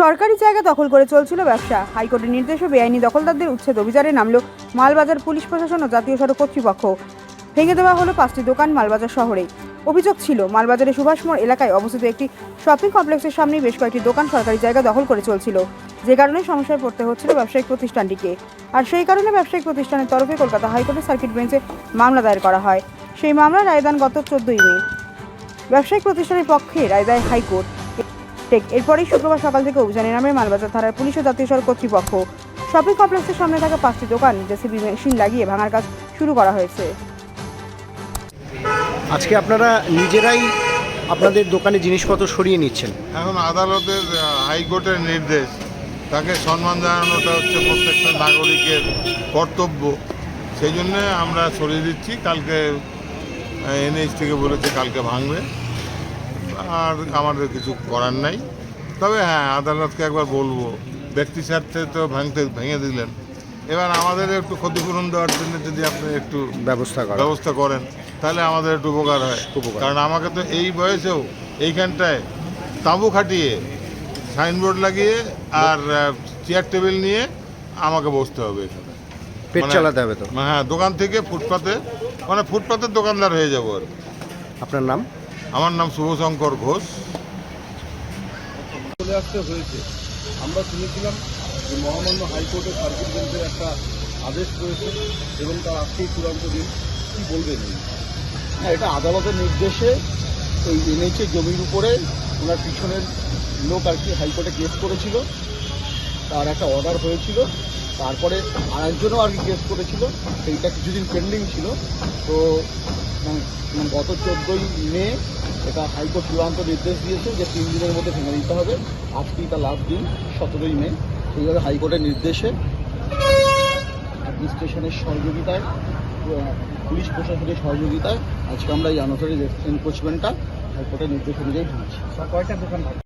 সরকারি জায়গা দখল করে চলছিল ব্যবসা। হাইকোর্টের নির্দেশে বেআইনি দখলদারদের উচ্ছেদ। অভিযানে নামল মালবাজার পুলিশ প্রশাসন ও জাতীয় সড়ক কর্তৃপক্ষ। ভেঙে দেওয়া হলো পাঁচটি দোকান মালবাজার শহরে। অভিযোগ ছিল মালবাজারের সুভাষ মোড় এলাকায় অবস্থিত একটি শপিং কমপ্লেক্সের সামনে বেশ কয়েকটি দোকান সরকারি জায়গা দখল করে চলছিল। যে কারণে সমস্যায় পড়তে হচ্ছিল ব্যবসায়িক প্রতিষ্ঠানটিকে। আর সেই কারণে ব্যবসায়িক প্রতিষ্ঠানের তরফে কলকাতা হাইকোর্টের সার্কিট বেঞ্চে মামলা দায়ের করা হয়। সেই মামলার রায়দান গত চোদ্দই মে। ব্যবসায়িক প্রতিষ্ঠানের পক্ষে রায় দেয় হাইকোর্ট। টেক এরপরেই শুক্রবার সকাল থেকে অভিযানে নামে মালবাজার থানার পুলিশ ও জাতীয় সড়ক কর্তৃপক্ষ। শপিং কমপ্লেক্সের সামনে থাকা পাঁচটি দোকান জেসিবি মেশিন লাগিয়ে ভাঙার কাজ শুরু করা হয়েছে। আজকে আপনারা নিজেরাই আপনাদের দোকানে জিনিসপত্র সরিয়ে নিচ্ছেন? এখন আদালতের হাইকোর্টের নির্দেশ। তাকে সম্মান জানানোটা হচ্ছে প্রত্যেকটা নাগরিকের কর্তব্য। সেই জন্যে আমরা সরিয়ে দিচ্ছি। কালকে এনএইচ থেকে বলেছে কালকে ভাঙবে। আর আমাদের কিছু করার নাই। তবে হ্যাঁ আদালতকে একবার বলব ব্যক্তি স্বার্থে তো ভাঙতে ভেঙে দিলেন। এবার আমাদের একটু ক্ষতিপূরণ দেওয়ার জন্য যদি আপনি একটু ব্যবস্থা করা ব্যবস্থা করেন তাহলে আমাদের একটু উপকার হয়। উপকার। কারণ আমাকে তো এই বয়সেও এইখানটায় তাঁবু খাটিয়ে সাইনবোর্ড লাগিয়ে আর চেয়ার টেবিল নিয়ে আমাকে বসতে হবে এখানে। পেট মানে- চালাতে হবে তো? হ্যাঁ দোকান থেকে ফুটপাতে মানে ফুটপাতের দোকানদার হয়ে যাব আর। আপনার নাম? আমার নাম শুভশঙ্কর ঘোষ। চলে আসতে হয়েছে। আমরা শুনেছিলাম যে মহামান্য হাইকোর্টের সার্কিট বেঞ্চের একটা আদেশ রয়েছে এবং তার আজকেই চূড়ান্ত দিন। কী বলবেন? হ্যাঁ এটা আদালতের নির্দেশে এই এনএইচএ জমির উপরে ওনার পিছনের লোক আর কি হাইকোর্টে কেস করেছিল। তার একটা অর্ডার হয়েছিল। তারপরে আরেকজনও আর কি কেস করেছিল, সেইটা কিছুদিন পেন্ডিং ছিল। তো মানে মানে গত চোদ্দোই মে এটা হাইকোর্ট চূড়ান্ত নির্দেশ দিয়েছে যে তিন দিনের মধ্যে ভেঙে দিতে হবে। আজকেই তার লাস্ট দিন, সতেরোই মে। সেইভাবে হাইকোর্টের নির্দেশে অ্যাডমিনিস্ট্রেশনের সহযোগিতায় পুলিশ প্রশাসনের সহযোগিতায় আজকে আমরা এই আনসারি এনক্রোচমেন্টটা হাইকোর্টের নির্দেশ অনুযায়ী ঢুকছি কয়টা দোকান